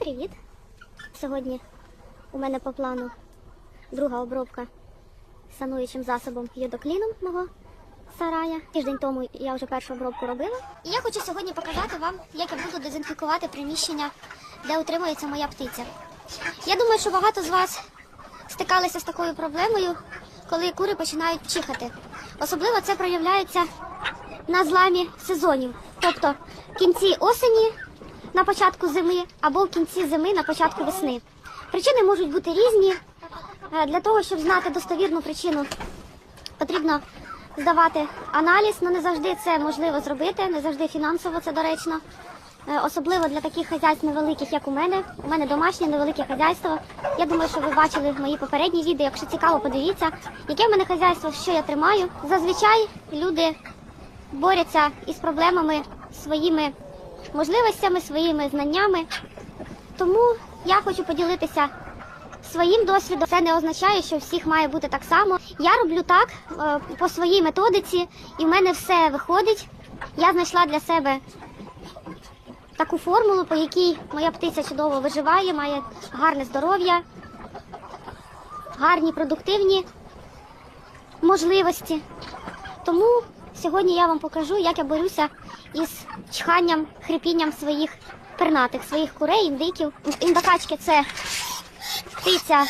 привіт! Сьогодні у мене по плану друга обробка сануючим засобом йодокліном мого сарая. Тиждень тому я вже першу обробку робила. І я хочу сьогодні показати вам, як я буду дезінфікувати приміщення, де утримується моя птиця. Я думаю, що багато з вас стикалися з такою проблемою, коли кури починають чихати. Особливо це проявляється на зламі сезонів, тобто в кінці осені на початку зими або в кінці зими на початку весни. Причини можуть бути різні. Е, Для того, щоб знати достовірну причину, потрібно здавати аналіз, але не завжди це можливо зробити, не завжди фінансово це доречно. Е, Особливо для таких хазяйств невеликих, як у мене. У мене домашнє невелике хазяйство. Я думаю, що ви бачили мої попередні відео. Якщо цікаво, подивіться, яке в мене хазяйство, що я тримаю. Зазвичай люди борються із проблемами своїми можливостями, своїми знаннями. Тому я хочу поділитися своїм досвідом. Це не означає, що всіх має бути так само. Я роблю так е, по своїй методиці, і в мене все виходить. Я знайшла для себе таку формулу, по якій моя птиця чудово виживає, має гарне здоров'я, гарні продуктивні можливості. Тому сьогодні я вам покажу, як я борюся із чханням, хрипінням своїх пернатих, своїх курей, індиків. Індокачки це птиця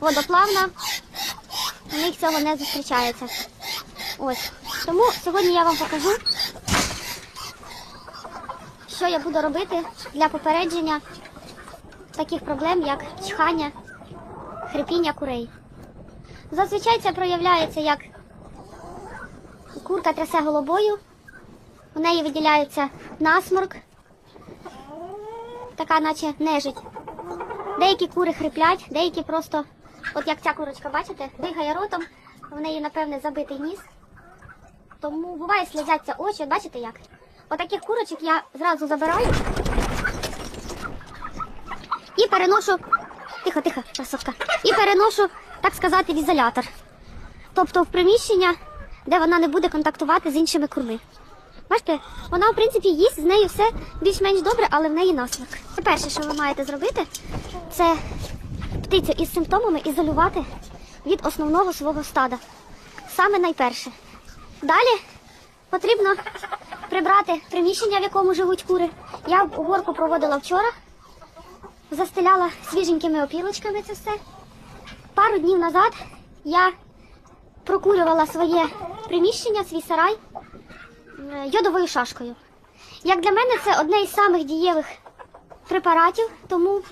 водоплавна, у них цього не зустрічається. Ось. Тому сьогодні я вам покажу, що я буду робити для попередження таких проблем, як чхання, хрипіння курей. Зазвичай це проявляється як курка трясе головою, у неї виділяється насморк, така наче нежить. Деякі кури хриплять, деякі просто, от як ця курочка, бачите, дихає ротом, в неї, напевне, забитий ніс. Тому буває сльозяться очі, от бачите як? Отаких курочок я зразу забираю і переношу. Тихо, тихо, красотка. І переношу, так сказати, в ізолятор. Тобто в приміщення, де вона не буде контактувати з іншими курми. Бачите, вона, в принципі, їсть, з нею все більш-менш добре, але в неї насморк. Це перше, що ви маєте зробити, це птицю із симптомами ізолювати від основного свого стада. Саме найперше. Далі потрібно прибрати приміщення, в якому живуть кури. Я уборку проводила вчора, застеляла свіженькими опілочками це все. Пару днів назад я прокурювала своє приміщення, свій сарай йодовою шашкою. Як для мене, це одне із самих дієвих препаратів, тому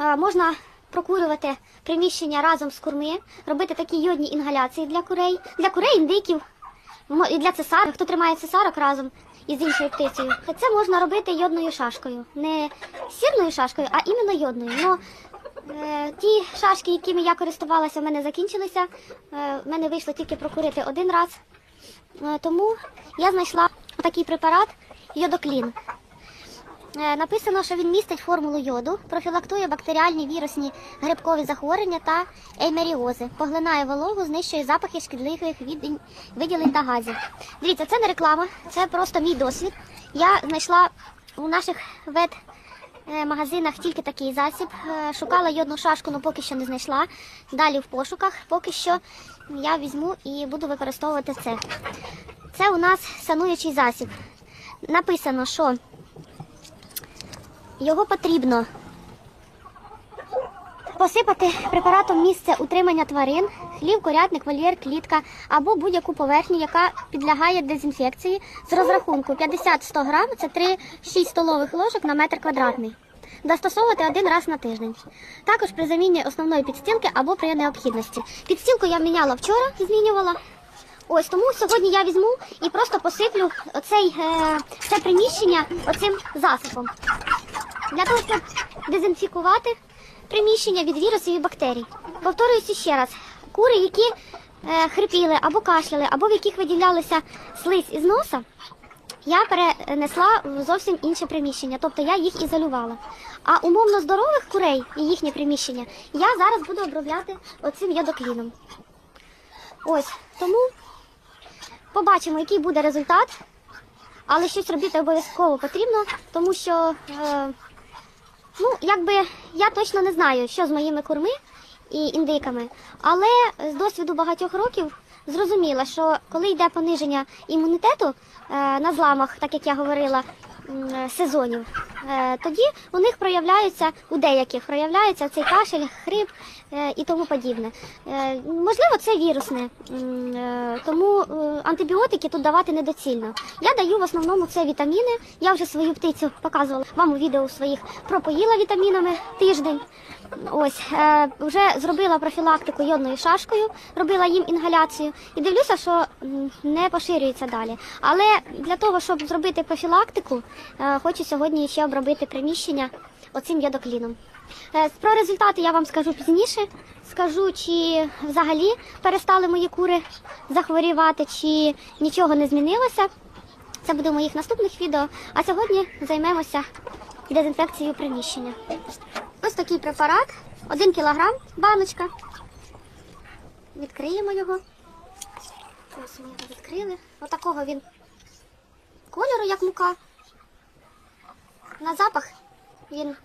е, можна прокурювати приміщення разом з курми, робити такі йодні інгаляції для курей, для курей, індиків, і для цесарок, хто тримає цесарок разом із іншою птицею. Це можна робити йодною шашкою. Не сірною шашкою, а іменно йодною. Но, е, ті шашки, якими я користувалася, в мене закінчилися. Е, в мене вийшло тільки прокурити один раз. Е, тому я знайшла такий препарат йодоклін. Е, Написано, що він містить формулу йоду, профілактує бактеріальні вірусні грибкові захворювання та еймеріози, поглинає вологу, знищує запахи шкідливих виділень та газів. Дивіться, це не реклама, це просто мій досвід. Я знайшла у наших вет магазинах тільки такий засіб. Е, Шукала йодну шашку, але поки що не знайшла. Далі в пошуках. Поки що я візьму і буду використовувати це. Це у нас сануючий засіб. Написано, що його потрібно посипати препаратом місце утримання тварин, хлів, курятник, вольєр, клітка або будь-яку поверхню, яка підлягає дезінфекції з розрахунку 50-100 грам, це 3-6 столових ложок на метр квадратний. Застосовувати один раз на тиждень. Також при заміні основної підстілки або при необхідності. Підстілку я міняла вчора, змінювала. Ось тому сьогодні я візьму і просто посиплю оцей, е, це приміщення оцим засобом. Для того, щоб дезінфікувати приміщення від вірусів і бактерій. Повторююся ще раз: кури, які е, хрипіли або кашляли, або в яких виділялися слизь із носа, я перенесла в зовсім інше приміщення, тобто я їх ізолювала. А умовно здорових курей і їхнє приміщення я зараз буду обробляти оцим йодокліном. Ось тому побачимо, який буде результат. Але щось робити обов'язково потрібно, тому що е, Ну, якби я точно не знаю, що з моїми курми і індиками, але з досвіду багатьох років зрозуміла, що коли йде пониження імунітету е, на зламах, так як я говорила, сезонів, е, тоді у них проявляються, у деяких проявляється цей кашель, хрип е, і тому подібне. Е, можливо, це вірусне, тому антибіотики тут давати недоцільно. Я даю в основному це вітаміни. Я вже свою птицю показувала вам у відео своїх пропоїла вітамінами тиждень. Ось е, вже зробила профілактику йодною шашкою, робила їм інгаляцію і дивлюся, що не поширюється далі. Але для того, щоб зробити профілактику, е, хочу сьогодні ще обробити приміщення оцим йодокліном. Е, Про результати я вам скажу пізніше. Скажу, чи взагалі перестали мої кури захворівати, чи нічого не змінилося. Це буде моїх наступних відео. А сьогодні займемося дезінфекцією приміщення. Ось такий препарат, 1 кілограм, баночка. Відкриємо його. Ось ми його відкрили. Отакого він кольору, як мука. На запах він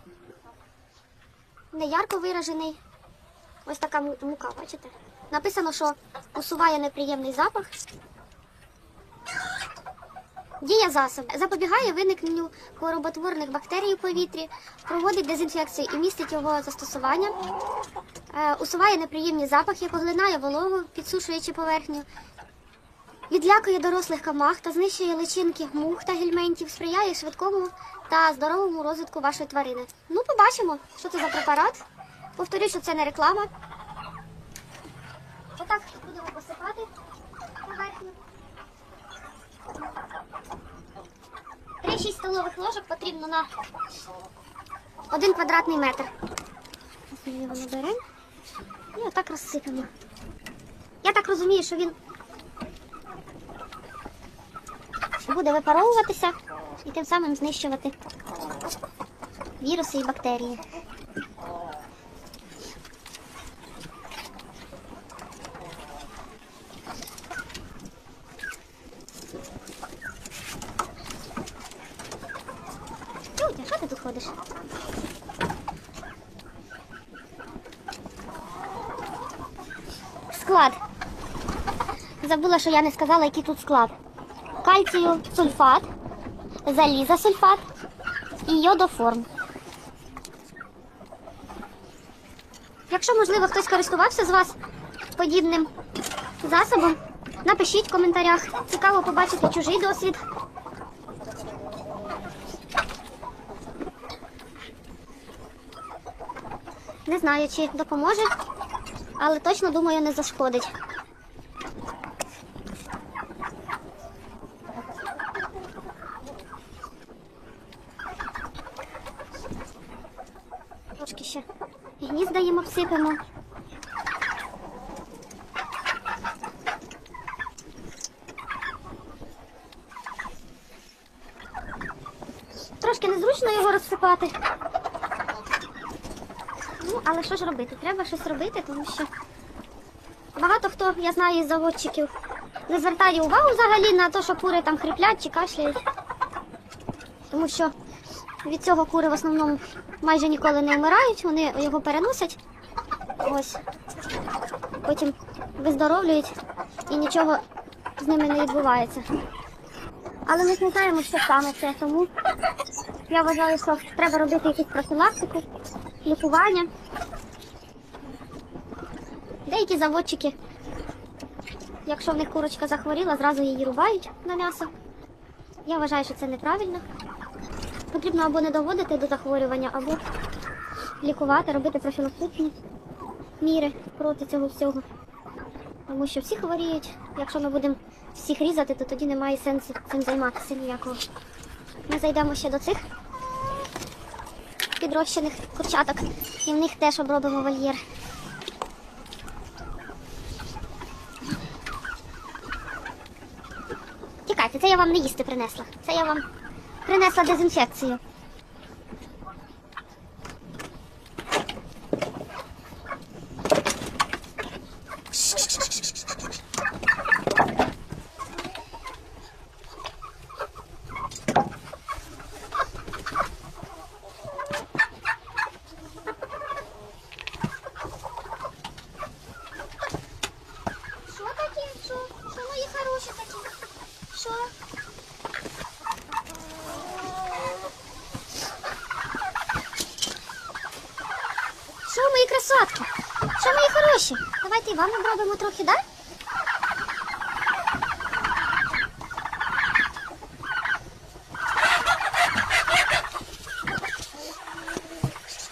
не ярко виражений. Ось така мука, бачите? Написано, що усуває неприємний запах. Дія засобу запобігає виникненню хвороботворних бактерій у повітрі, проводить дезінфекцію і містить його застосування, е, усуває неприємні запахи, поглинає вологу, підсушуючи поверхню, відлякує дорослих камах та знищує личинки мух та гельментів, сприяє швидкому та здоровому розвитку вашої тварини. Ну, побачимо, що це за препарат. Повторюю, що це не реклама. Отак будемо посипати поверхню. 3-6 столових ложок потрібно на 1 квадратний метр. Ми його наберемо і отак розсипемо. Я так розумію, що він буде випаровуватися і тим самим знищувати віруси і бактерії. Тютя, що ти тут ходиш? Склад. Забула, що я не сказала, який тут склад. Кальцію сульфат, заліза сульфат і йодоформ. Якщо, можливо, хтось користувався з вас подібним засобом, напишіть в коментарях. Цікаво побачити чужий досвід. Не знаю, чи допоможе, але точно думаю, не зашкодить. Трошки ще гнізда їм обсипемо. Трошки незручно його розсипати. Ну, але що ж робити? Треба щось робити, тому що багато хто, я знаю, із заводчиків не звертає увагу взагалі на те, що кури там хриплять чи кашляють. Тому що від цього кури в основному майже ніколи не вмирають, вони його переносять. Ось. Потім виздоровлюють і нічого з ними не відбувається. Але ми ж знаємо, що саме це, тому я вважаю, що треба робити якусь профілактику, лікування. Деякі заводчики, якщо в них курочка захворіла, зразу її рубають на м'ясо. Я вважаю, що це неправильно. Потрібно або не доводити до захворювання, або лікувати, робити профілактичні міри проти цього всього. Тому що всі хворіють. Якщо ми будемо всіх різати, то тоді немає сенсу цим займатися ніякого. Ми зайдемо ще до цих підрощених курчаток і в них теж обробимо вольєр. Тікайте, це я вам не їсти принесла. Це я вам принесла дезінфекцію. красотки. Що мої хороші? Давайте і вам обробимо трохи, да?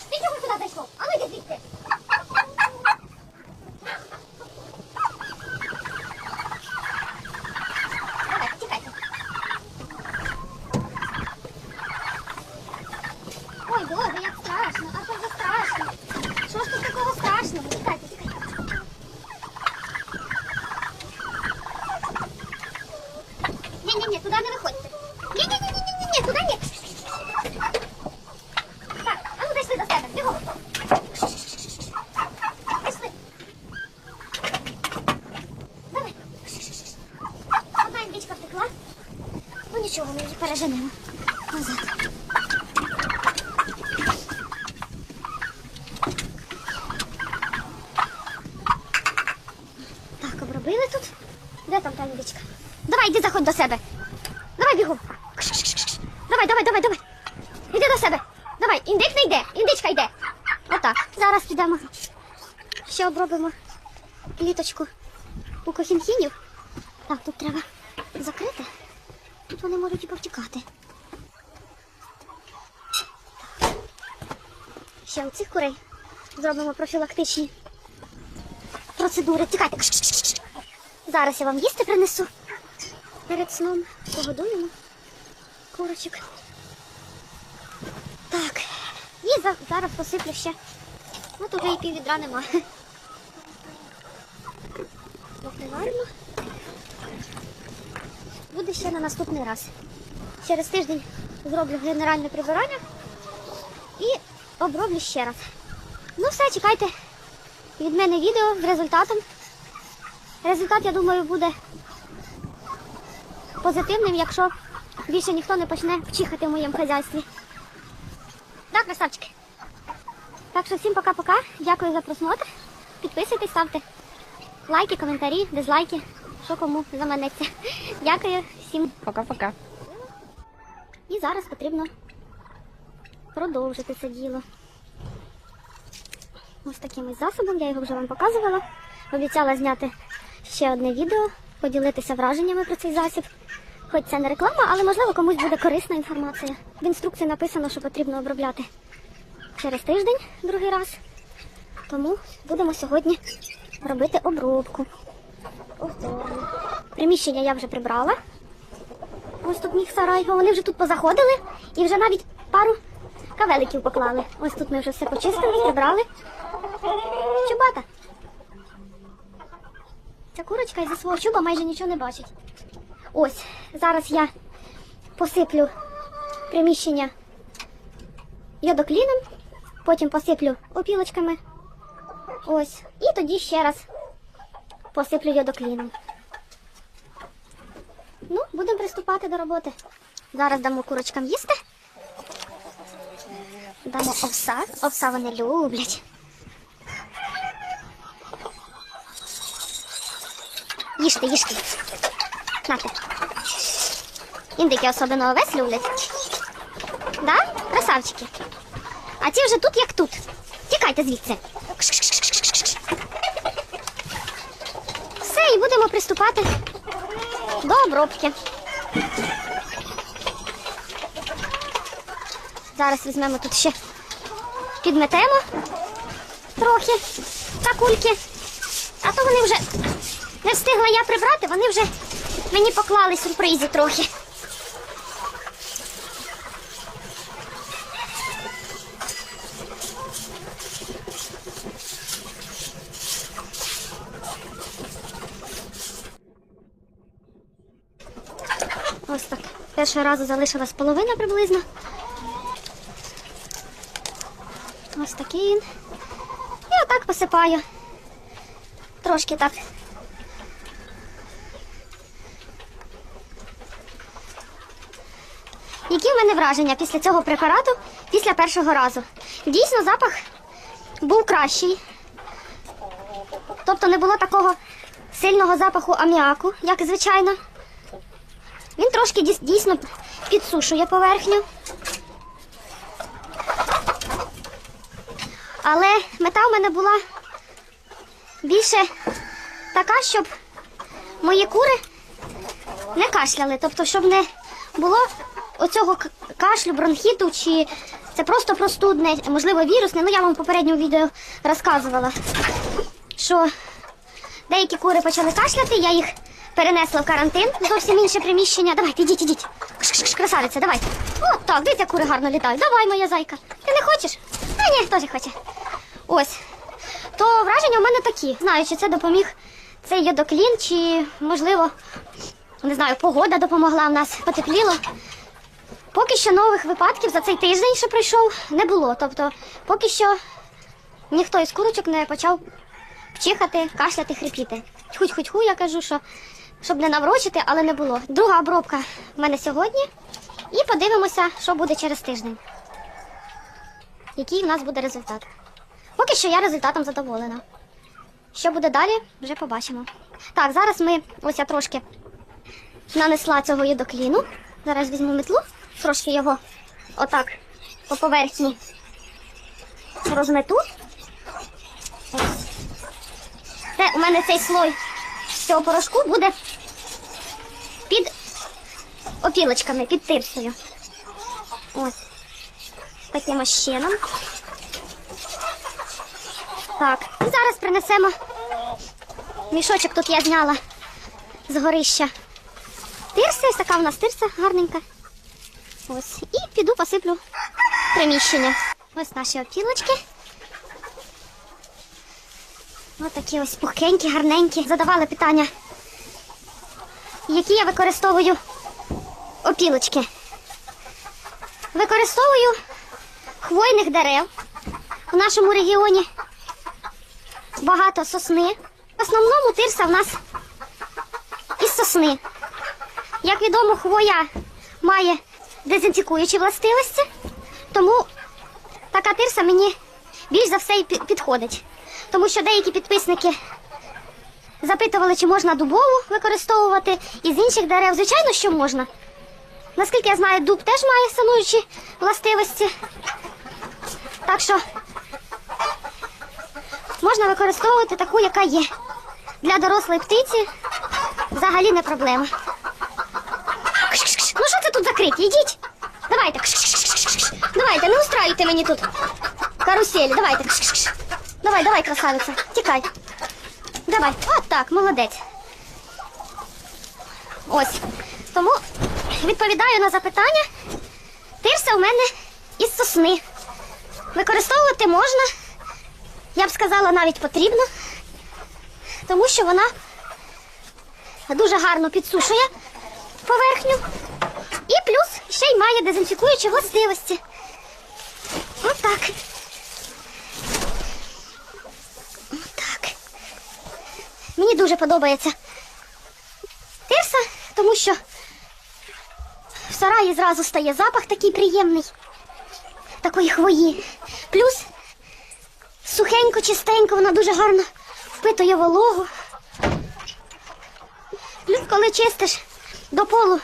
Ти чого сюди зайшов? А ну йди звідси. Давайте, тікайте. Ой, Боже, як страшно, а це вже страшно. Що ж тут такого страшного? Тікайте, тікайте. Ні-ні-ні, туди не виходьте. Ні-ні-ні-ні-ні, туди ні. Так, а ну дійшли до себе, бігом. Пішли. Давай. Одна індичка втекла. Ну нічого, ми її переженемо. Назад. Так, обробили тут. Де там та індичка? Давай, йди заходь до себе. Давай бігом. Давай, давай, давай, давай. Іди до себе. Давай, індик не йде, індичка йде. Отак. Зараз підемо. Ще обробимо кліточку у кохінхінів. Так, тут треба закрити. Тут вони можуть і повтікати. Ще у цих курей зробимо профілактичні процедури. Тікайте. Зараз я вам їсти принесу. Перед сном погодуємо курочок. Так. І зараз посиплю ще. Ну, тут і пів відра нема. Покриваємо. Буде ще на наступний раз. Через тиждень зроблю генеральне прибирання і оброблю ще раз. Ну все, чекайте від мене відео з результатом. Результат, я думаю, буде позитивним, якщо більше ніхто не почне вчихати в моєму хазяйстві. Так, красавчики. Так що всім пока-пока. Дякую за просмотр. Підписуйтесь, ставте лайки, коментарі, дизлайки, що кому заманеться. Дякую всім. Пока-пока. І зараз потрібно продовжити це діло. Ось таким засобом, я його вже вам показувала. Обіцяла зняти ще одне відео, поділитися враженнями про цей засіб. Хоч це не реклама, але можливо комусь буде корисна інформація. В інструкції написано, що потрібно обробляти через тиждень другий раз. Тому будемо сьогодні робити обробку. Приміщення я вже прибрала. Ось тут міг сарай, вони вже тут позаходили і вже навіть пару кавеликів поклали. Ось тут ми вже все почистили, прибрали. Чубата. Ця курочка із свого чуба майже нічого не бачить. Ось, зараз я посиплю приміщення йодокліном, потім посиплю опілочками. Ось. І тоді ще раз посиплю йодокліном. Ну, будемо приступати до роботи. Зараз дамо курочкам їсти. Дамо овса. Овса вони люблять. Їжте, їжте. Нате. Індики особливо овець люблять. Да? Красавчики. А ті вже тут, як тут. Тікайте звідси. Все, і будемо приступати до обробки. Зараз візьмемо тут ще підметемо трохи та кульки. А то вони вже не встигла я прибрати, вони вже мені поклали сюрпризи трохи. Ось так. Першого разу залишилась половина приблизно. Ось такий він. І отак посипаю. Трошки так. В мене враження після цього препарату після першого разу? Дійсно, запах був кращий. Тобто не було такого сильного запаху аміаку, як звичайно. Він трошки дійсно підсушує поверхню. Але мета в мене була більше така, щоб мої кури не кашляли. Тобто, щоб не було оцього кашлю, бронхіту, чи це просто простудне, можливо, вірусне. Ну, я вам в попередньому відео розказувала, що деякі кури почали кашляти, я їх перенесла в карантин, зовсім інше приміщення. Давайте, ідіть, ідіть. Красавиця, давай. От так, дивіться, кури гарно літають. Давай, моя зайка. Ти не хочеш? А ні, теж хоче. Ось. То враження у мене такі. Знаю, чи це допоміг цей йодоклін, чи, можливо, не знаю, погода допомогла в нас, потепліло. Поки що нових випадків за цей тиждень, що пройшов, не було. Тобто, поки що ніхто із курочок не почав чихати, кашляти, хрипіти. Хуть-хуть-ху, я кажу, що щоб не наврочити, але не було. Друга обробка в мене сьогодні. І подивимося, що буде через тиждень. Який в нас буде результат. Поки що я результатом задоволена. Що буде далі, вже побачимо. Так, зараз ми ось я трошки нанесла цього йодокліну. Зараз візьму метлу, трошки його отак по поверхні розмету. Це у мене цей слой цього порошку буде під опілочками, під тирсою. Ось. Таким ось чином. Так, і зараз принесемо мішочок тут я зняла з горища. Тирси, ось така у нас тирса гарненька. Ось. І піду посиплю приміщення. Ось наші опілочки. Ось такі ось пухкенькі, гарненькі. Задавали питання, які я використовую опілочки. Використовую хвойних дерев. У нашому регіоні багато сосни. В основному тирса в нас із сосни. Як відомо, хвоя має дезінфікуючі властивості, тому така тирса мені більш за все і підходить. Тому що деякі підписники запитували, чи можна дубову використовувати із інших дерев. Звичайно, що можна. Наскільки я знаю, дуб теж має сануючі властивості. Так що можна використовувати таку, яка є. Для дорослої птиці взагалі не проблема. Закриті? Ідіть. Давайте. Давайте, не устраюйте мені тут каруселі. Давайте. Давай, давай, красавиця. Тікай. Давай. От так, молодець. Ось. Тому відповідаю на запитання. Тирса у мене із сосни. Використовувати можна. Я б сказала, навіть потрібно, тому що вона дуже гарно підсушує поверхню. Й має дезінфікуючі властивості. Отак. Отак. Мені дуже подобається тирса, тому що в сараї зразу стає запах такий приємний, такої хвої. Плюс сухенько, чистенько, вона дуже гарно впитує вологу. Плюс, коли чистиш до полу,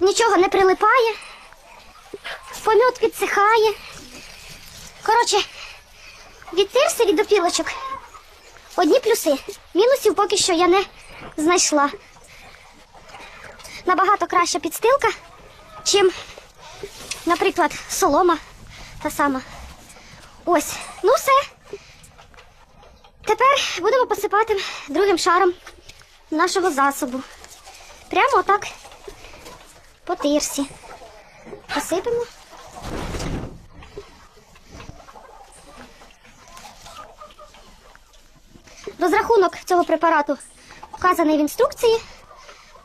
нічого не прилипає, помет підсихає. Коротше, від опілочок одні плюси. Мінусів поки що я не знайшла. Набагато краща підстилка, чим, наприклад, солома та сама. Ось, ну все. Тепер будемо посипати другим шаром нашого засобу. Прямо отак по тирсі. Посипемо. Розрахунок цього препарату вказаний в інструкції.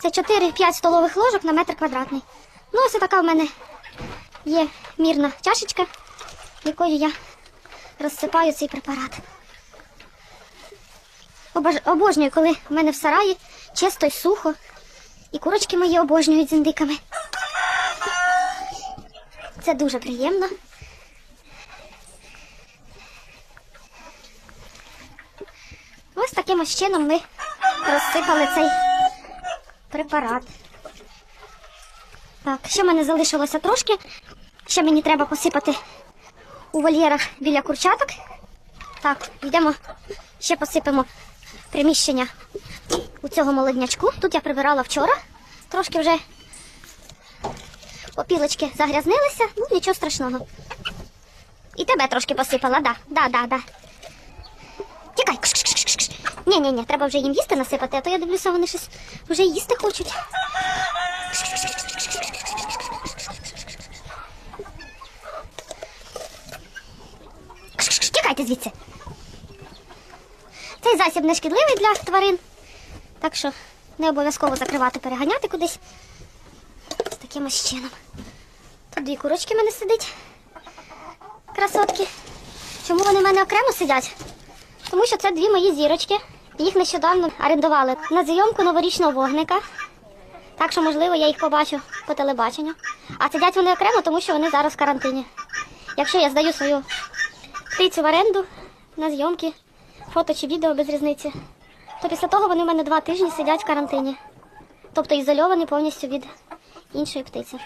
Це 4-5 столових ложок на метр квадратний. Ну, ось така в мене є мірна чашечка, якою я розсипаю цей препарат. Обож- Обожнюю, коли в мене в сараї чисто й сухо. І курочки мої обожнюють з індиками. Це дуже приємно. Ось таким ось чином ми розсипали цей препарат. Так, ще в мене залишилося трошки. Ще мені треба посипати у вольєрах біля курчаток. Так, йдемо, ще посипемо приміщення у цього молоднячку. Тут я прибирала вчора. Трошки вже опілочки загрязнилися, ну нічого страшного. І тебе трошки посипала, да, да, да, да. Ні, ні, ні, треба вже їм їсти насипати, а то я дивлюся, вони щось вже їсти хочуть. Тікайте звідси. Цей засіб не шкідливий для тварин, так що не обов'язково закривати, переганяти кудись. З таким ось чином. Тут дві курочки в мене сидить. Красотки. Чому вони в мене окремо сидять? Тому що це дві мої зірочки. Їх нещодавно орендували на зйомку новорічного вогника. Так що, можливо, я їх побачу по телебаченню. А сидять вони окремо, тому що вони зараз в карантині. Якщо я здаю свою птицю в оренду на зйомки, фото чи відео без різниці, то після того вони в мене два тижні сидять в карантині. Тобто ізольовані повністю від іншої птиці.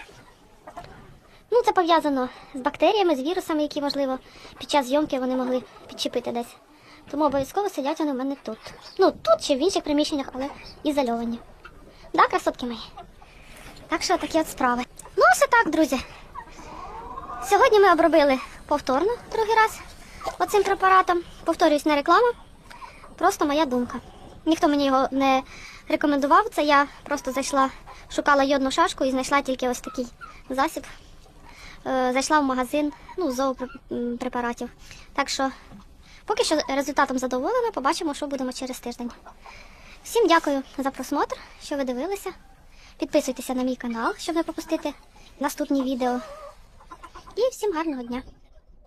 Ну, це пов'язано з бактеріями, з вірусами, які, можливо, під час зйомки вони могли підчепити десь. Тому обов'язково сидять вони в мене тут. Ну, тут чи в інших приміщеннях, але ізольовані. Да, красотки мої? Так що такі от справи. Ну, ось так, друзі. Сьогодні ми обробили повторно другий раз оцим препаратом. Повторюсь, не реклама, просто моя думка. Ніхто мені його не рекомендував. Це я просто зайшла, шукала йодну шашку і знайшла тільки ось такий засіб. Е, Зайшла в магазин ну, зоопрепаратів. Так що поки що результатом задоволена, побачимо, що будемо через тиждень. Всім дякую за просмотр, що ви дивилися. Підписуйтеся на мій канал, щоб не пропустити наступні відео. І всім гарного дня!